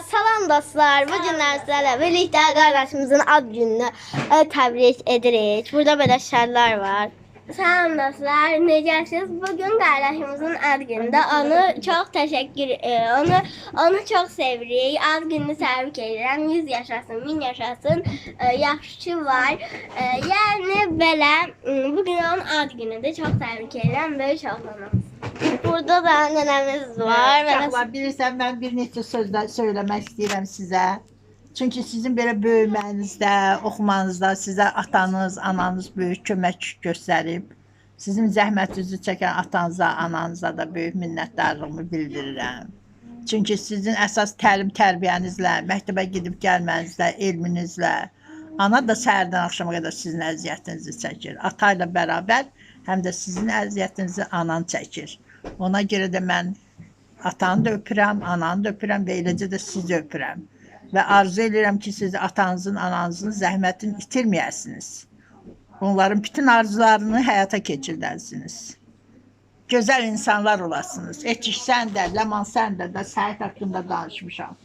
salam dostlar. Bu günlər sizlərlə birlikdə qardaşımızın ad gününü e, təbrik edirik. Burada belə şərlər var. Salam dostlar, necəsiniz? Bugün qardaşımızın ad günündə onu çox təşəkkür e, onu onu çox sevirik. Ad gününü təbrik edirəm. 100 yaşasın, 1000 yaşasın. E, yaxşı var. Yəni belə bugün onun ad günüdür. Çox təbrik edirəm. Böyük oğlanımız. Burada da nənəmiz var. Belə Uşaqlar bilirsən mən bir neçə sözlər söyləmək istəyirəm sizə. Çünki sizin belə böyümənizdə, oxumanızda sizə atanız, ananız böyük kömək göstərib. Sizin zəhmətinizi çəkən atanıza, ananıza da böyük minnətdarlığımı bildirirəm. Çünki sizin əsas təlim tərbiyənizlə, məktəbə gedib gəlmənizlə, elminizlə, ana da səhərdən axşama qədər sizin əziyyətinizi çəkir. Ata ilə bərabər həm də sizin əziyyətinizi anan çəkir. Ona görə də mən atanı da öpürəm, ananı da öpürəm və eləcə də sizi öpürəm. Və arzu edirəm ki, siz atanızın, ananızın zəhmətini itirməyəsiniz. Onların bütün arzularını həyata keçirdərsiniz. Gözəl insanlar olasınız. Etik sən də, Ləman sən də, də Səhət haqqında danışmışam.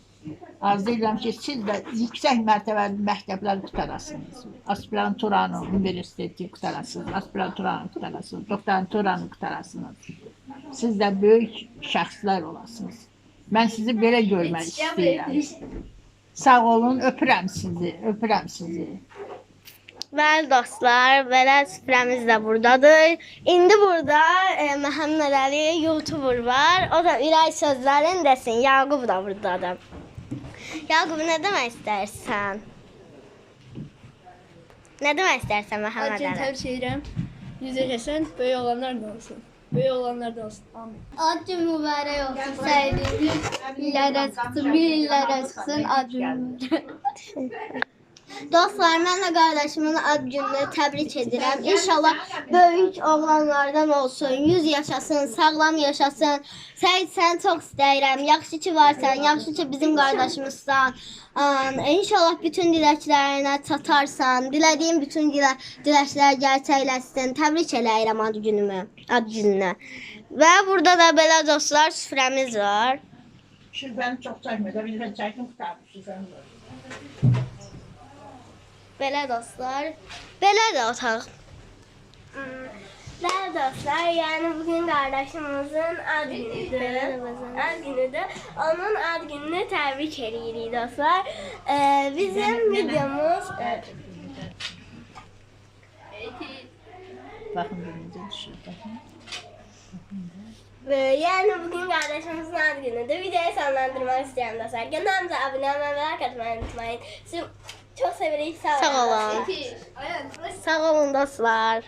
Arzu edirəm ki, siz də yüksək mərtəbəli məktəblər qutarasınız. Aspiranturanı, universiteti qutarasınız, aspiranturanı qutarasınız, doktoranturanı qutarasınız. Siz də böyük şəxslər olasınız. Mən sizi belə görmək istəyirəm. Sağ olun, öpürəm sizi, öpürəm sizi. Bəli dostlar, belə süfrəmiz də buradadır. İndi burada e, Məhəmməd Əli YouTuber var. O da ürək sözlərini desin. Yaqub da buradadır. Yaqub nə demək istərsən? Nə demək istərsən Məhəmməd Əli? tebrik ederim. Yüz yaşasın, böyle olanlar da olsun. Böyle olanlar da olsun. Amin. Acı mübarek olsun sevdiğiniz illere çıksın, bir illere çıksın acı mübarek. Dostlar, mən də qardaşımın ad gününü təbrik edirəm. İnşallah böyük oğlanlardan olsun, 100 yaşasın, sağlam yaşasın. Səid sən çox istəyirəm. Yaxşı ki varsan, yaxşı ki bizim qardaşımızsan. İnşallah bütün diləklərinə çatarsan. Dilədiyim bütün dilə diləklər gerçəkləşsin. Təbrik eləyirəm ad günümü, ad gününü. Və burada da belə dostlar süfrəmiz var. Şirvəni çox çəkmədə, bir də çəkim qutarmışsınız. Belə dostlar, belə də otaq. Bəli dostlar, yəni bugün qardaşımızın ad günüdür. Ad günüdür. Onun ad gününü təbrik edirik dostlar. Ee, bizim videomuz Baxın bir necə düşür, baxın. yəni bugün qardaşımızın ad günüdür. Videoyu sonlandırmaq istəyirəm dostlar. Kanalımıza abunə olmayı və like atmayı unutmayın. Sizi çox sevirik. Sağ olun. Sağ olun dostlar.